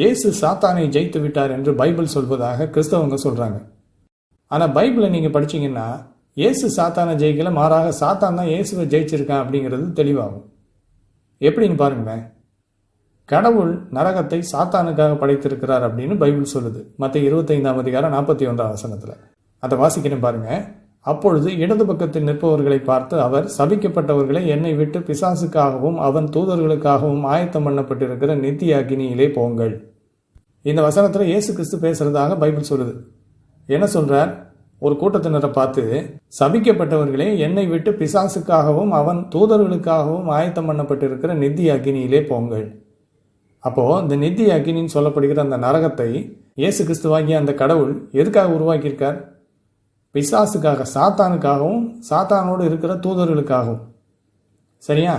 இயேசு சாத்தானை ஜெயித்து விட்டார் என்று பைபிள் சொல்வதாக கிறிஸ்தவங்க சொல்றாங்க. ஆனா பைபிளை நீங்க படிச்சீங்கன்னா இயேசு சாத்தானை ஜெயிக்கல மாறாக சாத்தான் தான் இயேசுவை ஜெயிச்சிருக்கான் அப்படிங்கிறது தெளிவாகும். எப்படின்னு பாருங்களேன். கடவுள் நரகத்தை சாத்தானுக்காக படைத்திருக்கிறார் அப்படின்னு பைபிள் சொல்லுது. மற்ற இருபத்தைந்தாம் அதிகாரம் நாற்பத்தி ஒன்றாம் வசனத்தில். அதை வாசிக்கணும் பாருங்க. அப்பொழுது இடது பக்கத்தில் நிற்பவர்களை பார்த்து அவர் சபிக்கப்பட்டவர்களை என்னை விட்டு பிசாசுக்காகவும் அவன் தூதர்களுக்காகவும் ஆயத்தம் பண்ணப்பட்டிருக்கிற நித்திய அக்னியிலே போங்கள். இந்த வசனத்தில் இயேசு கிறிஸ்து பேசுறதாக பைபிள் சொல்லுது. என்ன சொல்றார்? ஒரு கூட்டத்தினரை பார்த்து சபிக்கப்பட்டவர்களே என்னை விட்டு பிசாசுக்காகவும் அவன் தூதர்களுக்காகவும் ஆயத்தம் பண்ணப்பட்டிருக்கிற நித்தி அக்னியிலே போங்கள். அப்போ இந்த நித்தி அக்னின்னு சொல்லப்படுகிற அந்த நரகத்தை இயேசு கிறிஸ்துவாகிய அந்த கடவுள் எதுக்காக உருவாக்கியிருக்கார்? பிசாசுக்காக சாத்தானுக்காகவும் சாத்தானோடு இருக்கிற தூதர்களுக்காகவும். சரியா?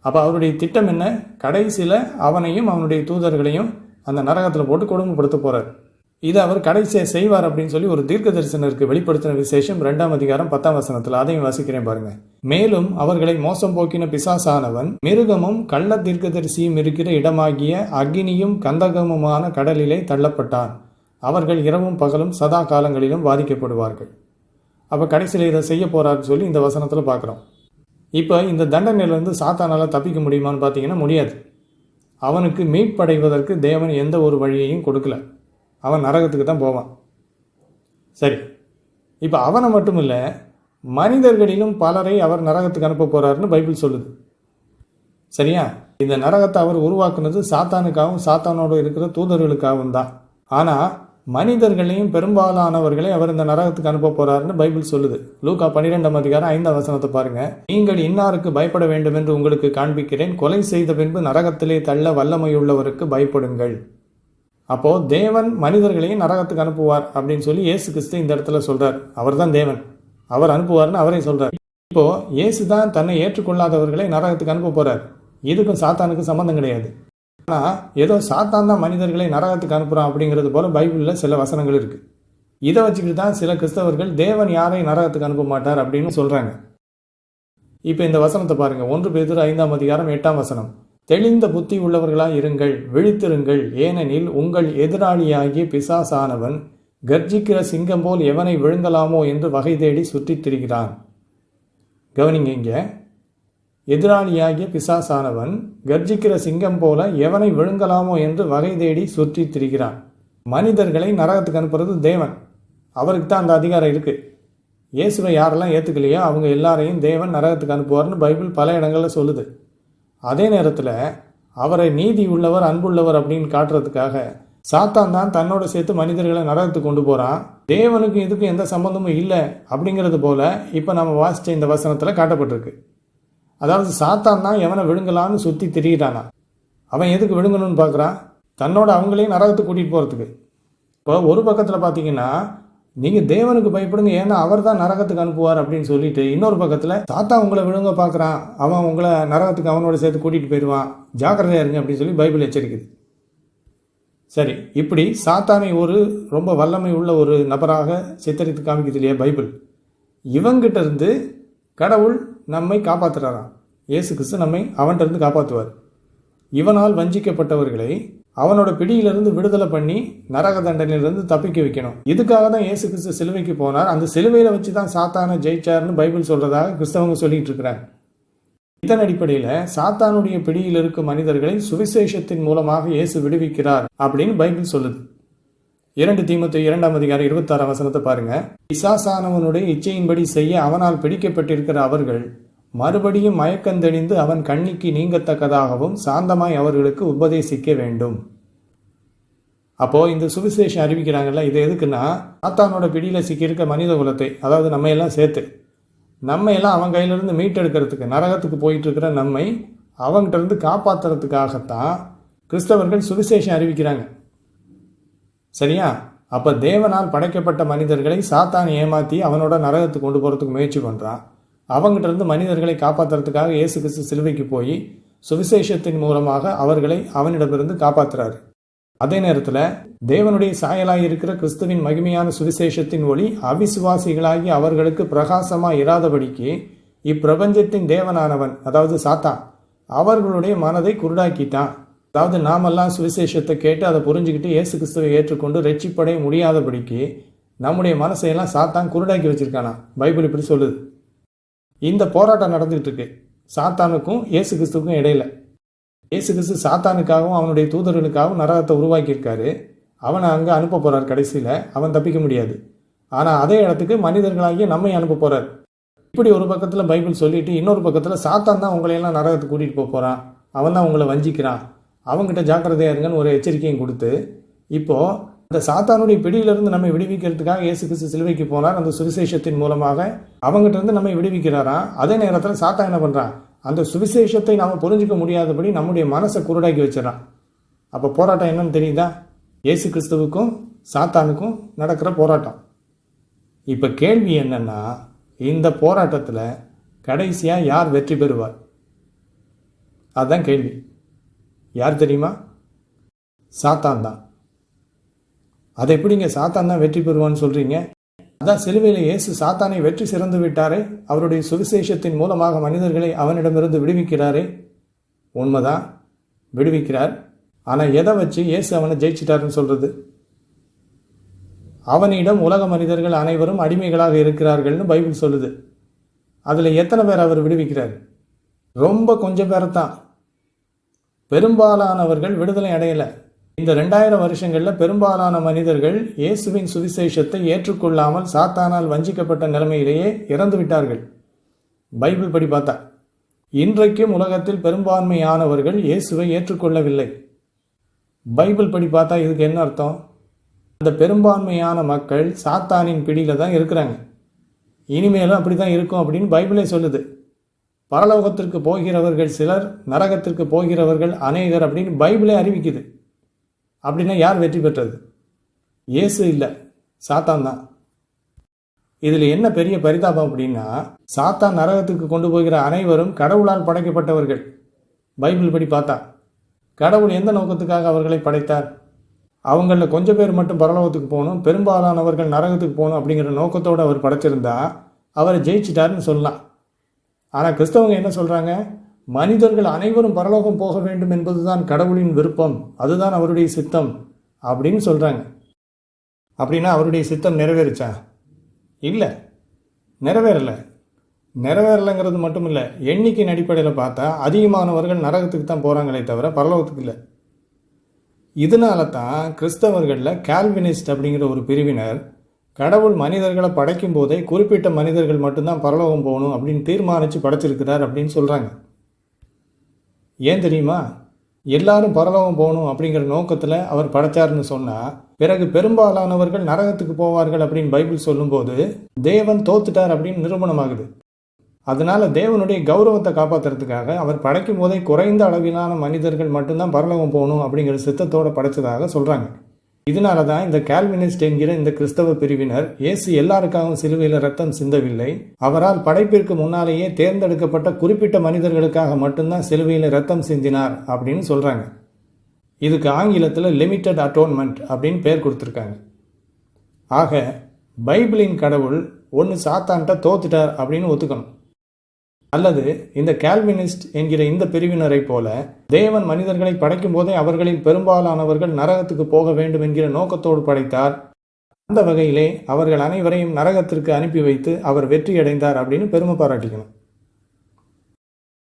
அப்போ அவருடைய திட்டம் என்ன? கடைசியில் அவனையும் அவனுடைய தூதர்களையும் அந்த நரகத்தில் போட்டு கொடுமைப்படுத்த போகிறார் இதை அவர் கடைசியாக செய்வார் அப்படின்னு சொல்லி ஒரு தீர்க்க தரிசனருக்கு வெளிப்படுத்தின விசேஷம் ரெண்டாம் அதிகாரம் பத்தாம் வசனத்தில். அதையும் வாசிக்கிறேன் பாருங்க. மேலும் அவர்களை மோசம் போக்கின பிசாசானவன் மிருகமும் கள்ள தீர்க்கதரிசியும் இருக்கிற இடமாகிய அக்னியும் கந்தகமுமான கடலிலே தள்ளப்பட்டான். அவர்கள் இரவும் பகலும் சதா காலங்களிலும் பாதிக்கப்படுவார்கள் அப்போ கடைசியில் இதை செய்ய போகிறாருன்னு சொல்லி இந்த வசனத்தில் பார்க்குறோம். இப்போ இந்த தண்டனையிலிருந்து சாத்தானால் தப்பிக்க முடியுமான்னு பார்த்தீங்கன்னா முடியாது. அவனுக்கு மீட்படைவதற்கு தேவன் எந்த ஒரு வழியையும் கொடுக்கல. அவன் நரகத்துக்கு தான் போவான். சரி. இப்போ அவனை மட்டும் இல்லை மனிதர்களிலும் பலரை அவர் நரகத்துக்கு அனுப்ப போகிறாருன்னு பைபிள் சொல்லுது. சரியா? இந்த நரகத்தை அவர் உருவாக்குனது சாத்தானுக்காகவும் சாத்தானோடு இருக்கிற தூதர்களுக்காகவும் தான். ஆனால் மனிதர்களையும் பெரும்பாலானவர்களை அவர் இந்த நரகத்துக்கு அனுப்ப போறாருன்னு பைபிள் சொல்லுது. லூக்கா பன்னிரெண்டாம் அதிகாரம் ஐந்தாம் வசனத்தை பாருங்க. நீங்கள் இன்னாருக்கு பயப்பட வேண்டும் என்று உங்களுக்கு காண்பிக்கிறேன். கொலை செய்த பின்பு நரகத்திலே தள்ள வல்லமையுள்ளவருக்கு பயப்படுங்கள். அப்போ தேவன் மனிதர்களையும் நரகத்துக்கு அனுப்புவார் அப்படின்னு சொல்லி இயேசு கிறிஸ்து இந்த இடத்துல சொல்றார். அவர் தான் தேவன். அவர் அனுப்புவார்னு அவரே சொல்றார். இப்போ இயேசு தான் தன்னை ஏற்றுக்கொள்ளாதவர்களை நரகத்துக்கு அனுப்ப போறார். இதுக்கும் சாத்தானுக்கும் சம்மந்தம் கிடையாது. ஆனால் ஏதோ சாத்தான் தான் மனிதர்களை நரகத்துக்கு அனுப்புகிறான் அப்படிங்கிறது போல பைபிளில் சில வசனங்கள் இருக்குது இதை வச்சுக்கிட்டு தான் சில கிறிஸ்தவர்கள் தேவன் யாரையும் நரகத்துக்கு அனுப்ப மாட்டார் அப்படின்னு சொல்கிறாங்க இப்போ இந்த வசனத்தை பாருங்கள் ஒன்று பேதுரு ஐந்தாம் அதிகாரம் எட்டாம் வசனம். தெளிந்த புத்தி உள்ளவர்களாக இருங்கள் விழித்திருங்கள். ஏனெனில் உங்கள் எதிராளியாகிய பிசாசானவன் கர்ஜிக்கிற சிங்கம் போல் எவனை விழுங்கலாமோ என்று வகை தேடி சுற்றித் திரிகிறான் கவனிங்க இங்கே. எதிராளியாகிய பிசாசானவன் கர்ஜிக்கிற சிங்கம் போல எவனை விழுங்கலாமோ என்று வகை தேடி சுற்றி திரிகிறான். மனிதர்களை நரகத்துக்கு அனுப்புறது தேவன். அவருக்கு தான் அந்த அதிகாரம் இருக்கு. இயேசுவை யாரெல்லாம் ஏற்றுக்கலையோ அவங்க எல்லாரையும் தேவன் நரகத்துக்கு அனுப்புவார்னு பைபிள் பல இடங்களில் சொல்லுது. அதே நேரத்தில் அவரை நீதி உள்ளவர் அன்புள்ளவர் அப்படின்னு காட்டுறதுக்காக சாத்தான் தான் தன்னோட சேர்த்து மனிதர்களை நரகத்துக்கு கொண்டு போகிறான் தேவனுக்கும் இதுக்கும் எந்த சம்பந்தமும் இல்லை அப்படிங்கிறது போல இப்போ நம்ம வாசித்த இந்த வசனத்தில் காட்டப்பட்டிருக்கு. அதாவது சாத்தான் தான் எவனை விழுங்கலான்னு சுற்றி திரியிறானா? அவன் எதுக்கு விழுங்கணும்னு பார்க்குறான் தன்னோட அவங்களையும் நரகத்துக்கு கூட்டிகிட்டு போகிறதுக்கு இப்போ ஒரு பக்கத்தில் பார்த்தீங்கன்னா நீங்கள் தேவனுக்கு பயப்படுங்க ஏன்னா அவர் தான் நரகத்துக்கு அனுப்புவார் அப்படின்னு சொல்லிட்டு இன்னொரு பக்கத்தில் தாத்தா உங்களை விழுங்க பார்க்குறான் அவன் உங்களை நரகத்துக்கு அவனோட சேர்த்து கூட்டிகிட்டு போயிடுவான். ஜாக்கிரதையாக இருங்க அப்படின்னு சொல்லி பைபிள் எச்சரிக்குது. சரி இப்படி சாத்தானை ஒரு ரொம்ப வல்லமை உள்ள ஒரு நபராக சித்தரித்து காமிக்குது இல்லையா பைபிள்? இவங்கிட்ட இருந்து கடவுள் நம்மை காப்பாற்றுறாராம் இயேசு கிறிஸ்து நம்மை அவன்கிட்டருந்து காப்பாற்றுவார் இவனால் வஞ்சிக்கப்பட்டவர்களை அவனோட பிடியிலிருந்து விடுதலை பண்ணி நரக தண்டனையிலிருந்து தப்பிக்க வைக்கணும். இதுக்காக தான் இயேசு கிறிஸ்து சிலுவைக்கு போனார். அந்த சிலுவையில் வச்சு தான் சாத்தானை ஜெயிச்சார்னு பைபிள் சொல்கிறதாக கிறிஸ்தவங்க சொல்லிட்டு இருக்கிறாங்க. இதன் அடிப்படையில் சாத்தானுடைய பிடியில் இருக்கும் மனிதர்களை சுவிசேஷத்தின் மூலமாக இயேசு விடுவிக்கிறார் அப்படின்னு பைபிள் சொல்லுது. இரண்டு தீமத்து இரண்டாம் அதிகாரம் இருபத்தாறாம் வசனத்தை பாருங்க. பிசாசானவனுடைய இச்சையின்படி செய்ய அவனால் பிடிக்கப்பட்டிருக்கிற அவர்கள் மறுபடியும் மயக்கந்தெளிந்து அவன் கண்ணிக்கு நீங்கத்தக்கதாகவும் சாந்தமாய் அவர்களுக்கு உபதேசிக்க வேண்டும். அப்போ இந்த சுவிசேஷம் அறிவிக்கிறாங்கல்ல இது எதுக்குன்னா சாத்தானோட பிடியில சிக்கியிருக்க மனித குலத்தை அதாவது நம்ம எல்லாம் சேர்த்து நம்ம எல்லாம் அவன் கையிலிருந்து மீட்டெடுக்கிறதுக்கு நரகத்துக்கு போயிட்டு இருக்கிற நம்மை அவங்ககிட்ட இருந்து காப்பாற்றுறதுக்காகத்தான் கிறிஸ்தவர்கள் சுவிசேஷம் அறிவிக்கிறாங்க. சரியா? அப்போ தேவனால் படைக்கப்பட்ட மனிதர்களை சாத்தான் ஏமாற்றி அவனோட நரகத்துக்கு கொண்டு போகிறதுக்கு முயற்சி பண்ணுறான் அவங்ககிட்ட இருந்து மனிதர்களை காப்பாத்துறதுக்காக இயேசு கிறிஸ்து சிலுவைக்கு போய் சுவிசேஷத்தின் மூலமாக அவர்களை அவனிடமிருந்து காப்பாற்றுறாரு அதே நேரத்தில் தேவனுடைய சாயலாய் இருக்கிற கிறிஸ்துவின் மகிமையான சுவிசேஷத்தின் ஒளி அவிசுவாசிகளாகி அவர்களுக்கு பிரகாசமாக இராதபடிக்கு இப்பிரபஞ்சத்தின் தேவனானவன் அதாவது சாத்தான் அவர்களுடைய மனதை குருடாக்கிட்டான். அதாவது நாமெல்லாம் சுவிசேஷத்தை கேட்டு அதை புரிஞ்சுக்கிட்டு இயேசு கிறிஸ்துவை ஏற்றுக்கொண்டு ரட்சிப்படைய முடியாதபடிக்கு நம்முடைய மனசையெல்லாம் சாத்தான் குருடாக்கி வச்சுருக்கானா? பைபிள் இப்படி சொல்லுது. இந்த போராட்டம் நடந்துகிட்டு இருக்கு. சாத்தானுக்கும் இயேசு கிறிஸ்துவுக்கும் இடையில. இயேசு கிறிஸ்து சாத்தானுக்காகவும் அவனுடைய தூதர்களுக்காகவும் நரகத்தை உருவாக்கியிருக்காரு. அவனை அங்கே அனுப்ப போகிறார் கடைசியில். அவன் தப்பிக்க முடியாது. ஆனால் அதே இடத்துக்கு மனிதர்களாகிய நம்மை அனுப்ப போகிறார் இப்படி ஒரு பக்கத்தில் பைபிள் சொல்லிட்டு இன்னொரு பக்கத்தில் சாத்தான் தான் உங்களையெல்லாம் நரகத்துக்கு கூட்டிகிட்டு போக போகிறான் அவன் தான் உங்களை வஞ்சிக்கிறான். அவங்ககிட்ட ஜாக்கிரதையாக இருங்கன்னு ஒரு எச்சரிக்கையும் கொடுத்து இப்போது அந்த சாத்தானுடைய பிடியிலிருந்து நம்மை விடுவிக்கிறதுக்காக இயேசு கிறிஸ்து சிலுவைக்கு போனார். அந்த சுவிசேஷத்தின் மூலமாக அவங்ககிட்ட இருந்து நம்மை விடுவிக்கிறாராம் அதே நேரத்தில் சாத்தா என்ன பண்ணுறான் அந்த சுவிசேஷத்தை நாம் புரிஞ்சிக்க முடியாதபடி நம்முடைய மனசை குருடாக்கி வச்சிடறான். அப்போ போராட்டம் என்னன்னு தெரியுதா? இயேசு கிறிஸ்துவுக்கும் சாத்தானுக்கும் நடக்கிற போராட்டம். இப்போ கேள்வி என்னென்னா இந்த போராட்டத்தில் கடைசியாக யார் வெற்றி பெறுவார்? அதுதான் கேள்வி. யார் தெரியுமா? சாத்தான் தான். அதை எப்படிங்க சாத்தான் தான் வெற்றி பெறுவான்னு சொல்றீங்க? அதான் சிலுவையில் இயேசு சாத்தானை வெற்றி சிறந்து விட்டாரே அவருடைய சுவிசேஷத்தின் மூலமாக மனிதர்களை அவனிடமிருந்து விடுவிக்கிறாரே. உண்மைதான் விடுவிக்கிறார். ஆனால் எதை வச்சு இயேசு அவனை ஜெயிச்சிட்டாருன்னு சொல்றது? அவனிடம் உலக மனிதர்கள் அனைவரும் அடிமைகளாக இருக்கிறார்கள்னு பைபிள் சொல்லுது. அதில் எத்தனை பேர் அவர் விடுவிக்கிறார்? ரொம்ப கொஞ்சம் பேரை தான் பெரும்பாலானவர்கள் விடுதலை அடையலை. இந்த ரெண்டாயிரம் வருஷங்களில் பெரும்பாலான மனிதர்கள் இயேசுவின் சுவிசேஷத்தை ஏற்றுக்கொள்ளாமல் சாத்தானால் வஞ்சிக்கப்பட்ட நிலைமையிலேயே இறந்து விட்டார்கள். பைபிள் படி பார்த்தா. இன்றைக்கும் உலகத்தில் பெரும்பான்மையானவர்கள் இயேசுவை ஏற்றுக்கொள்ளவில்லை. பைபிள் படி பார்த்தா இதுக்கு என்ன அர்த்தம்? அந்த பெரும்பான்மையான மக்கள் சாத்தானின் பிடியில் தான் இருக்கிறாங்க. இனிமேலும் அப்படி தான் இருக்கும் அப்படின்னு பைபிளே சொல்லுது. பரலோகத்திற்கு போகிறவர்கள் சிலர் நரகத்திற்கு போகிறவர்கள் அநேகர் அப்படின்னு பைபிளே அறிவிக்குது. அப்படின்னா யார் வெற்றி பெற்றது? இயேசு இல்லை. சாத்தான் தான். இதில் என்ன பெரிய பரிதாபம் அப்படின்னா சாத்தான் நரகத்துக்கு கொண்டு போகிற அனைவரும் கடவுளால் படைக்கப்பட்டவர்கள். பைபிள் படி பார்த்தா. கடவுள் எந்த நோக்கத்துக்காக அவர்களை படைத்தார்? அவங்களில் கொஞ்சம் பேர் மட்டும் பரலோகத்துக்கு போகணும் பெரும்பாலானவர்கள் நரகத்துக்கு போகணும் அப்படிங்கிற நோக்கத்தோடு அவர் படைச்சிருந்தா அவரை ஜெயிச்சிட்டாருன்னு சொல்லலாம். ஆனால் கிறிஸ்தவங்க என்ன சொல்கிறாங்க மனிதர்கள் அனைவரும் பரலோகம் போக வேண்டும் என்பதுதான் கடவுளின் விருப்பம். அதுதான் அவருடைய சித்தம் அப்படின்னு சொல்கிறாங்க அப்படின்னா அவருடைய சித்தம் நிறைவேறுச்சா? இல்லை. நிறைவேறலை. நிறைவேறலைங்கிறது மட்டும் இல்லை எண்ணிக்கையின் அடிப்படையில் பார்த்தா அதிகமானவர்கள் நரகத்துக்கு தான் போகிறாங்களே தவிர பரலோகத்துக்கு இல்லை. இதனால தான் கிறிஸ்தவர்களில் கால்வினிஸ்ட் அப்படிங்கிற ஒரு பிரிவினர் கடவுள் மனிதர்களை படைக்கும் போதே குறிப்பிட்ட மனிதர்கள் மட்டும்தான் பரலோகம் போகணும் அப்படின்னு தீர்மானித்து படைச்சிருக்கிறார் அப்படின்னு சொல்கிறாங்க ஏன் தெரியுமா? எல்லாரும் பரலோகம் போகணும் அப்படிங்கிற நோக்கத்தில் அவர் படைச்சாருன்னு சொன்னால் பிறகு பெரும்பாலானவர்கள் நரகத்துக்கு போவார்கள் அப்படின்னு பைபிள் சொல்லும்போது தேவன் தோத்துட்டார் அப்படின்னு நிரூபணமாகுது. அதனால தேவனுடைய கௌரவத்தை காப்பாற்றுறதுக்காக அவர் படைக்கும் போதே குறைந்த அளவிலான மனிதர்கள் மட்டும்தான் பரலோகம் போகணும் அப்படிங்கிற சித்தத்தோடு படைச்சதாக சொல்கிறாங்க இதனால தான் இந்த கால்வினிஸ்ட் என்கிற இந்த கிறிஸ்தவ பிரிவினர் இயேசு எல்லாருக்காகவும் சிலுவையில் ரத்தம் சிந்தவில்லை. அவரால் படைப்பிற்கு முன்னாலேயே தேர்ந்தெடுக்கப்பட்ட குறிப்பிட்ட மனிதர்களுக்காக மட்டும்தான் சிலுவையில் ரத்தம் சிந்தினார் அப்படின்னு சொல்கிறாங்க இதுக்கு ஆங்கிலத்தில் லிமிட்டட் அட்டோன்மெண்ட் அப்படின்னு பேர் கொடுத்துருக்காங்க. ஆக பைபிளின் கடவுள் ஒன்று சாத்தான்ட்ட தோத்துட்டார் அப்படின்னு ஒத்துக்கணும். அல்லது இந்த கால்வினிஸ்ட் என்கிற இந்த பிரிவினரை போல தேவன் மனிதர்களை படைக்கும் போதே அவர்களில் பெரும்பாலானவர்கள் நரகத்துக்கு போக வேண்டும் என்கிற நோக்கத்தோடு படைத்தார். அந்த வகையிலே அவர்கள் அனைவரையும் நரகத்திற்கு அனுப்பி வைத்து அவர் வெற்றி அடைந்தார் அப்படின்னு பெருமை பாராட்டிக்கணும்.